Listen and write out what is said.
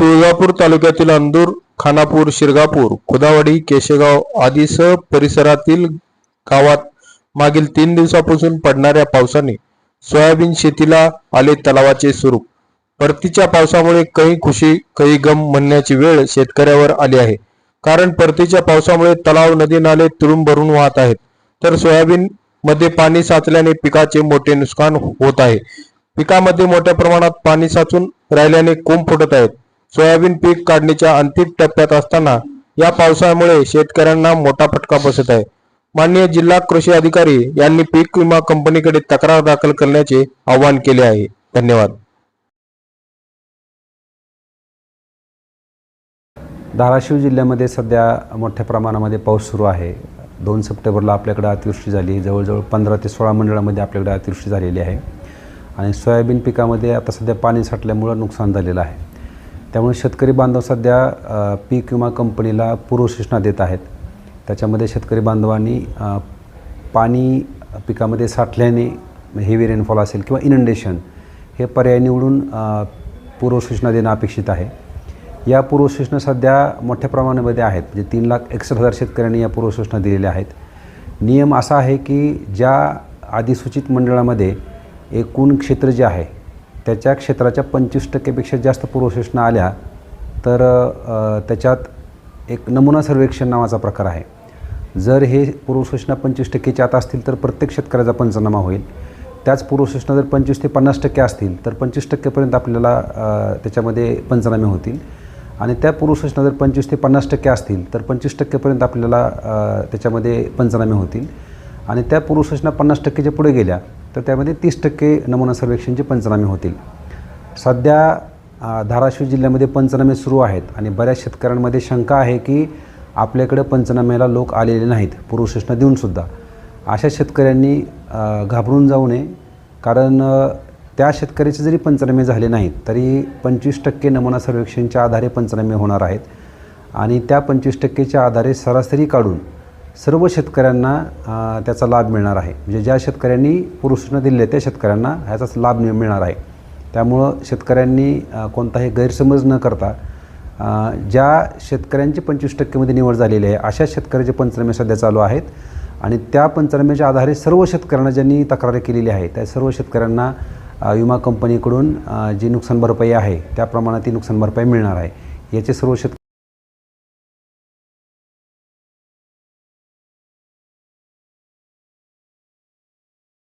तुळजापूर तालुक्यातील अंदूर खानापूर शिरगापूर खुदावाडी केशेगाव आदीसह परिसरातील गावात मागील तीन दिवसापासून पडणाऱ्या पावसाने सोयाबीन शेतीला आले तलावाचे स्वरूप. परतीच्या पावसामुळे काही खुशी काही गम म्हणण्याची वेळ शेतकऱ्यावर आली आहे. कारण परतीच्या पावसामुळे तलाव नदी नाले तुडूंब भरून वाहत आहेत. तर सोयाबीन मध्ये पाणी साचल्याने पिकाचे मोठे नुकसान होत आहे. पिकामध्ये मोठ्या प्रमाणात पाणी साचून राहिल्याने कोंब फुटत आहेत. सोयाबीन पीक काढणीच्या अंतिम टप्प्यात असताना या पावसामुळे शेतकऱ्यांना मोठा फटका बसत आहे. माननीय जिल्हा कृषी अधिकारी यांनी पीक विमा कंपनीकडे तक्रार दाखल करण्याचे आवाहन केले आहे. धन्यवाद. धाराशिव जिल्ह्यामध्ये सध्या मोठ्या प्रमाणामध्ये पाऊस सुरू आहे. दोन सप्टेंबरला आपल्याकडे अतिवृष्टी झाली. जवळजवळ पंधरा ते सोळा मंडळामध्ये आपल्याकडे अतिवृष्टी झालेली आहे. आणि सोयाबीन पिकामध्ये आता सध्या पाणी साठल्यामुळं नुकसान झालेलं आहे. त्यामुळे शेतकरी बांधव सध्या पीक विमा कंपनीला पूर्वसूचना देत आहेत. त्याच्यामध्ये शेतकरी बांधवांनी पाणी पिकामध्ये साठल्याने हेवी रेनफॉल असेल किंवा इनंडेशन हे पर्याय निवडून पूर्वसूचना देणं अपेक्षित आहे. या पूर्वसूचना सध्या मोठ्या प्रमाणामध्ये आहेत. म्हणजे तीन लाख एकसष्ट हजार शेतकऱ्यांनी या पूर्वसूचना दिलेल्या आहेत. नियम असा आहे की ज्या अधिसूचित मंडळामध्ये एकूण क्षेत्र जे आहे त्याच्या क्षेत्राच्या पंचवीस टक्केपेक्षा जास्त पूर्वसूचना आल्या तर त्याच्यात एक नमुना सर्वेक्षण नावाचा प्रकार आहे. जर हे पूर्वसूचना पंचवीस टक्केच्या आत असतील तर प्रत्येक शेतकऱ्याचा पंचनामा होईल. त्याच पूर्वसूचना जर पंचवीस ते पन्नास टक्के असतील तर पंचवीस टक्केपर्यंत आपल्याला त्याच्यामध्ये पंचनामे होतील. आणि त्या पूर्वसूचना जर पंचवीस ते पन्नास टक्के असतील तर पंचवीस टक्केपर्यंत आपल्याला त्याच्यामध्ये पंचनामे होतील. आणि त्या पूर्वसूचना पन्नास टक्केच्या पुढे गेल्या तर त्यामध्ये तीस टक्के नमुना सर्वेक्षणचे पंचनामे होतील. सध्या धाराशिव जिल्ह्यामध्ये पंचनामे सुरू आहेत आणि बऱ्याच शेतकऱ्यांमध्ये शंका आहे की आपल्याकडे पंचनाम्याला लोक आलेले नाहीत पूर्वसूचना देऊनसुद्धा अशा शेतकऱ्यांनी घाबरून जाऊ नये. कारण त्या शेतकऱ्याचे जरी पंचनामे झाले नाहीत तरी पंचवीस टक्के नमुना सर्वेक्षणच्या आधारे पंचनामे होणार आहेत. आणि त्या पंचवीस टक्केच्या आधारे सरासरी काढून सर्व शेतकऱ्यांना त्याचा लाभ मिळणार आहे. म्हणजे ज्या शेतकऱ्यांनी पूर्वसूचना दिले त्या शेतकऱ्यांना ह्याचाच लाभ मिळणार आहे. त्यामुळं शेतकऱ्यांनी कोणताही गैरसमज न करता ज्या शेतकऱ्यांची पंचवीस टक्केमध्ये निवड झालेली आहे अशा शेतकऱ्याचे पंचनामे सध्या चालू आहेत. आणि त्या पंचनाम्याच्या आधारे सर्व शेतकऱ्यांना ज्यांनी तक्रारी केलेली आहे त्या सर्व शेतकऱ्यांना विमा कंपनीकडून जी नुकसान भरपाई आहे त्याप्रमाणात ती नुकसान भरपाई मिळणार आहे. याचे सर्व शेतकरी